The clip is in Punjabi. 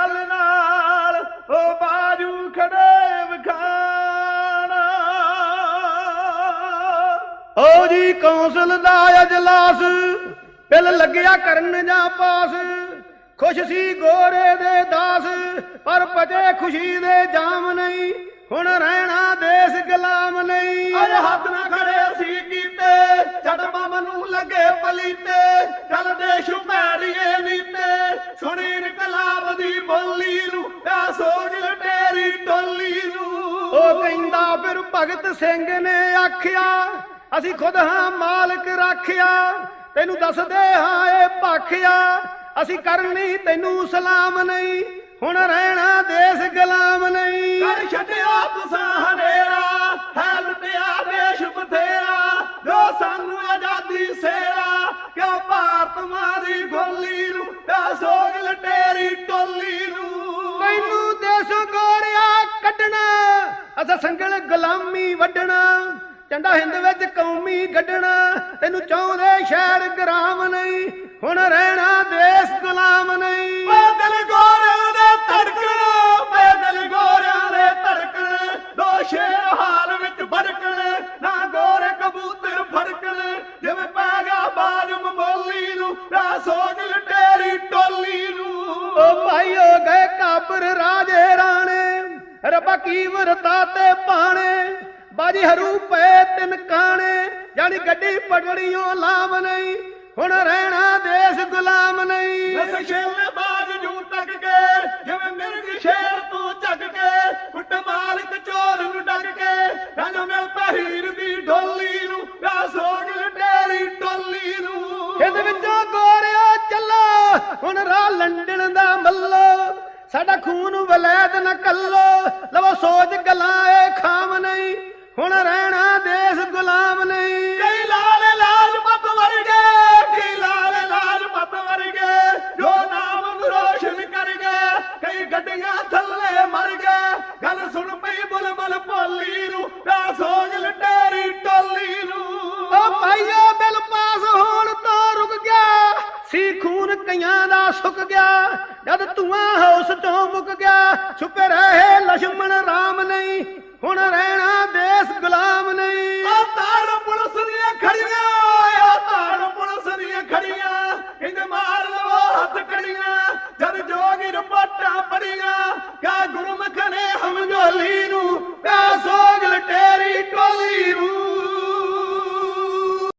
ਗੱਲ ਨਾਲ ਉਹ ਬਾਜੂ ਖੜੇ ਵਿਖਾਣਾ। ਓ ਜੀ ਕੌਂਸਲ ਦਾ ਅਜਲਾਸ ਬਿੱਲ ਲੱਗਿਆ ਕਰਨ ਜਾਂ ਪਾਸ। ਖੁਸ਼ ਸੀ ਗੋਰੇ ਦੇ ਦਾਸ, ਪਰ ਪਜੇ ਖੁਸ਼ੀ ਦੇ ਜਾਮ ਨਹੀਂ। ਹੁਣ ਰਹਿਣਾ ਦੇਸ਼ ਗੁਲਾਮ ਨਹੀਂ। ਅਜ ਹੱਥ ਨਾ ਖੜੇ ਬੋਲੀ ਨੂੰ, ਆ ਸੋਚ ਲਟੇਰੀ ਟੋਲੀ ਨੂੰ। ਉਹ ਕਹਿੰਦਾ, ਫਿਰ ਭਗਤ ਸਿੰਘ ਨੇ ਆਖਿਆ, ਅਸੀਂ ਖੁਦ ਹਾਂ ਮਾਲਕ ਰਾਖਿਆ। ਤੈਨੂੰ ਦੱਸਦੇ ਹਾਂ ਇਹ ਭਾਖਿਆ, ਅਸੀਂ ਕਰਨੀ ਤੈਨੂੰ ਸਲਾਮ ਨਹੀਂ। ਹੁਣ ਰਹਿਣਾ ਦੇਸ਼ ਗੁਲਾਮ ਨਹੀਂ। ਕਰ ਛੱਡਿਆ ਤੁਸਾਂ ਹਨੇਰਾ, ਹੈ ਲੁੱਟਿਆ ਦੇਸ਼ ਬਥੇਰਾ। ਜੋ ਸਾਨੂੰ ਆਜ਼ਾਦੀ ਸੇਰਾ, ਕਿਉਂ ਭਾਰਤ ਮਾਰੀ ਗੋਲੀ ਵੱਢਣਾ ਝੰਡਾ ਹਿੰਦ ਵਿੱਚ ਕੌਮੀ ਗੱਡਣਾ ਤੈਨੂੰ ਚਾਹੁੰਦੇ ਸ਼ਹਿਰ ਗ੍ਰਾਮ ਨਹੀਂ ਹੁਣ ਰਹਿਣਾ ਦੇਸ਼ ਗੁਲਾਮ ਨਹੀਂ। ਪੈਦਲ ਗੋਰਿਆਂ ਦੇ ਧੜਕਣ ਪੈਦਲ ਗੋਰਿਆਂ ਦੇ ਧੜਕਣ ਦੋ ਸ਼ੇਰ ਹਾਲ ਵਿੱਚ ਭੜਕਣ ਨਾ ਗੋਰੇ ਕਬੂਤਰ ਫੜਕਣ ਜਿਵੇਂ ਪੈ ਗਿਆ ਬਾਜਮ ਬੋਲੀ ਨੂੰ ਸੋਚ ਲਟੇਰੀ ਟੋਲੀ ਨੂੰ। ਓ ਭਾਈਓ ਗਏ ਕਾਬਰ ਰਾਜੇ ਰਾਣੇ ਰੱਬਾ ਕੀ ਵਰਤਾ ਤੇ ਪਾਣੇ। ਬਾਜੀ ਹਰੂ ਪਏ ਤਿੰਨ ਕਾਣੇ ਜਾਣੀ ਗੱਡੀ ਪਟੜੀਆਂ ਲਾਮ ਨਹੀਂ ਹੁਣ ਰਹਿਣਾ ਦੇਸ਼ ਗੁਲਾਮ ਨਹੀਂ। ਨਸ ਛੇਲੇ ਬਾਜ ਜੂ ਤੱਕ ਕੇ ਜਿਵੇਂ ਮਿਰਗ ਸ਼ੇਰ ਤੂੰ ਚੱਕ ਕੇ ਕੁੱਟ ਮਾਲਕ ਚੋਰ ਨੂੰ ਡੱਕ ਕੇ ਰੰਗ ਮਿਲ ਪਹੀਰ ਦੀ ਢੋਲੀ ਨੂੰ ਸੋਚ ਲਟੇਰੀ ਟੋਲੀ ਨੂੰ। ਇਹਦੇ ਵਿੱਚੋਂ ਗੋਰਿਓ ਚੱਲੋ ਹੁਣ ਰਾਹ ਲੰਡਨ ਦਾ ਮੱਲੋ ਸਾਡਾ ਖੂਨ ਵਲੈਦ ਨਾ ਕੱਲੋ ਲਵੋ ਸੋਚ ਗਲਾਂ ਏ ਖਾਮ ਨਹੀਂ। ਹੁਣ ਰਹਿਣਾ ਦੇਸ਼ ਗੁਲਾਮ ਨਹੀਂ। ਕਈ ਲਾਲ ਲਾਜਪਤ ਵਰਗੇ ਕਈ ਲਾਲ ਲਾਜਪਤ ਵਰਗੇ ਜੋ ਨਾਮ ਰੋਸ਼ਨ ਕਰ ਗਏ ਕਈ ਗੱਡੀਆਂ ਥੱਲੇ ਮਰ ਗਏ ਗੱਲ ਸੁਣ ਪਈ ਬੁਲਬੁਲ ਭੋਲੀ ਨੂੰ ਤਾਂ ਸੋਜ ਲਟੇਰੀ ਟੋਲੀ ਨੂੰ। ਉਹ ਭਾਈਆ ਬਿਲ ਪਾਸ ਹੋਣ ਤੋਂ ਰੁਕ ਗਿਆ। ਸੀ ਖੂਨ ਕਈਆਂ ਦਾ ਸੁੱਕ ਗਿਆ। ਜਦ ਧੂਆਂ ਹੋਸ ਚੋਂ ਮੁੱਕ ਗਿਆ। ਛੁਪੇ ਰਹੇ ਲక్ష్మణ ਰਾਮ ਨਹੀਂ। ਹੁਣ ਰਹਿਣਾ